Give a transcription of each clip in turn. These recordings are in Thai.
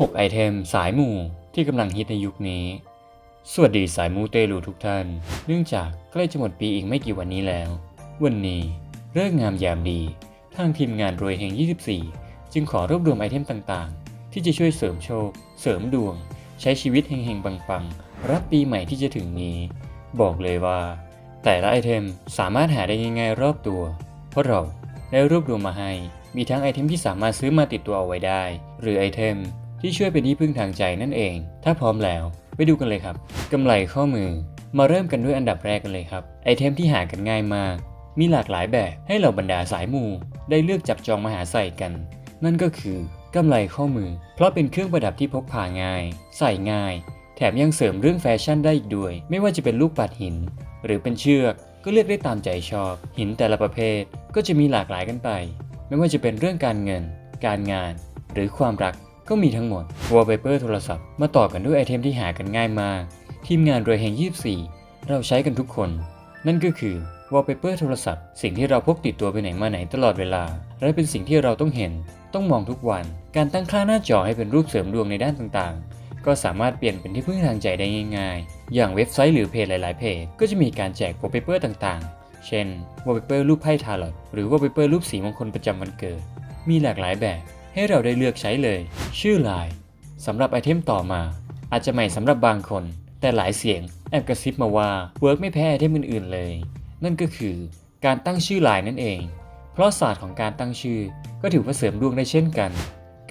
6 ไอเทมสายมูที่กำลังฮิตในยุคนี้ สวัสดีสายมูเตลูทุกท่าน เนื่องจากใกล้จะหมดปีอีกไม่กี่วันนี้แล้ว วันนี้เลิกษ์งามยามดี ทางทีมงานรวยเฮง 24 จึงขอรวบรวมไอเทมต่างๆ ที่จะช่วยเสริมโชค เสริมดวง ใช้ชีวิตเฮงๆปังๆ รับปีใหม่ที่จะถึงนี้ บอกเลยว่า แต่ละไอเทมสามารถหาได้ง่ายๆรอบตัว เพราะเราได้รวบรวมมาให้ มีทั้งไอเทมที่สามารถซื้อมาติดตัวเอาไว้ได้ หรือไอเทม ที่ช่วยเป็นที่พึ่งทางใจนั่นเอง ถ้าพร้อมแล้ว ไปดูกันเลยครับกำไรข้อมือ มาเริ่มกันด้วยอันดับแรกกันเลยครับ ไอเทมที่หากันง่ายมาก มีหลากหลายแบบให้เหล่าบรรดาสายมู ได้เลือกจับจองมาหาใส่กัน นั่นก็คือกำไรข้อมือ เพราะเป็นเครื่องประดับที่พกพาง่าย ใส่ง่าย แถมยังเสริมเรื่องแฟชั่นได้อีกด้วย ไม่ว่าจะเป็นลูกปัดหิน หรือเป็นเชือกก็เลือกได้ตามใจชอบ หินแต่ละประเภทก็จะมีหลากหลายกันไป ไม่ว่าจะเป็นเรื่องการเงิน การงาน หรือความรัก ก็มีทั้งหมด wallpaper โทรศัพท์มาต่อกันด้วยไอเทมที่หากันง่ายมาก ทีมงานรวยแห่ง 24 เราใช้กันทุกคน นั่นก็คือ wallpaper โทรศัพท์ สิ่งที่เราพกติดตัวไปไหนมาไหนตลอดเวลา และเป็นสิ่งที่เราต้องเห็น ต้องมองทุกวัน การตั้งค่าหน้าจอให้เป็นรูปเสริมดวงในด้านต่างๆ ก็สามารถเปลี่ยนเป็นที่พึ่งทางใจได้ง่ายๆ อย่างเว็บไซต์หรือเพจหลายๆเพจก็จะมีการแจก wallpaper ต่างๆ เช่น wallpaper รูปไพ่ทาร์ลอตหรือ wallpaper รูปสีมงคลประจำวันเกิด มีหลากหลายแบบ ให้เราได้เลือกใช้เลย ชื่อลายสำหรับไอเทมต่อมา อาจจะใหม่สำหรับบางคน แต่หลายเสียงแอบกระซิบมาว่าเวิร์กไม่แพ้ไอเทมอื่นๆเลย นั่นก็คือการตั้งชื่อลายนั่นเอง เพราะศาสตร์ของการตั้งชื่อก็ถือว่าเสริมดวงได้เช่นกัน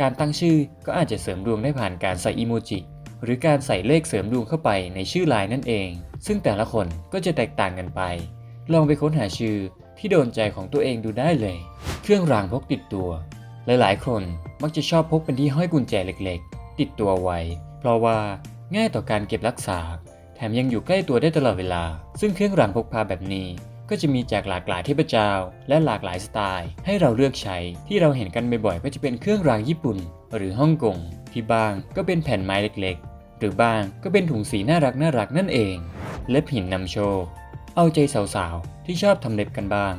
การตั้งชื่อก็อาจจะเสริมดวงได้ผ่านการใส่อีโมจิหรือการใส่เลขเสริมดวงเข้าไปในชื่อลายนั่นเอง ซึ่งแต่ละคนก็จะแตกต่างกันไป ลองไปค้นหาชื่อที่โดนใจของตัวเองดูได้เลย เครื่องรางพกติดตัว หลายๆ คนมักจะชอบพกเป็นที่ห้อยกุญแจเล็กๆ ติดตัวไว้ เพราะว่าง่ายต่อการเก็บรักษา แถมยังอยู่ใกล้ตัวได้ตลอดเวลา ซึ่งเครื่องรางพกพาแบบนี้ ก็จะมีจากหลากหลายเทพเจ้า และหลากหลายสไตล์ ให้เราเลือกใช้ที่เราเห็นกันบ่อยๆก็จะเป็นเครื่องรางญี่ปุ่น หรือฮ่องกงที่บ้างก็เป็นแผ่นไม้เล็กๆ หรือบ้างก็เป็นถุงสีน่ารักน่ารักนั่นเอง เล็บหินนำโชคเอาใจสาวๆที่ชอบทำเล็บกันบ้าง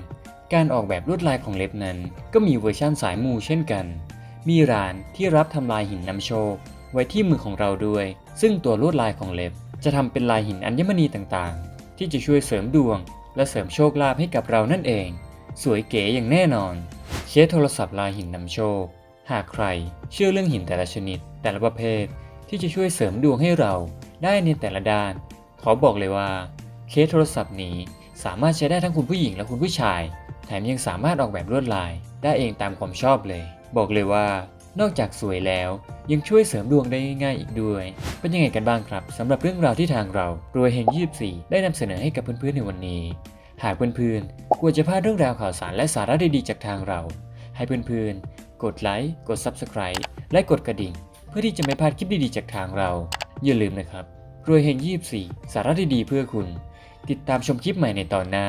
การออกแบบลวดลายของเล็บนั้น ก็มีเวอร์ชั่นสายมูเช่นกัน มีร้านที่รับทำลายหินนำโชค ไว้ที่มือของเราด้วย ซึ่งตัวลวดลายของเล็บ จะทำเป็นลายหินอัญมณีต่างๆ ที่จะช่วยเสริมดวง และเสริมโชคลาภให้กับเรานั่นเอง สวยเก๋อย่างแน่นอนเคสโทรศัพท์ลายหินนำโชค หากใคร เชื่อเรื่องหินแต่ละชนิด แต่ละประเภท ที่จะช่วยเสริมดวงให้เรา ได้ในแต่ละด้าน ขอบอกเลยว่า เคสโทรศัพท์นี้สามารถใช้ได้ทั้งคุณผู้หญิงและคุณผู้ชาย แถมยังสามารถออกแบบลวดลาย ได้เองตามความชอบเลย บอกเลยว่านอกจากสวยแล้วยังช่วยเสริมดวงได้ง่ายๆอีกด้วย เป็นยังไงกันบ้างครับสำหรับเรื่องราวที่ทางเรารวยเฮง24 ได้นำเสนอให้กับเพื่อนๆในวันนี้ หากเพื่อนๆกลัวจะพลาดเรื่องราวข่าวสารและสาระดีๆจากทางเรา ให้เพื่อนๆ กดไลค์กด Subscribe และกดกระดิ่ง เพื่อที่จะไม่พลาดคลิปดีๆจากทางเรา อย่าลืมนะครับรวยเฮง24 สาระดีๆเพื่อคุณ ติดตามชมคลิปใหม่ในตอนหน้า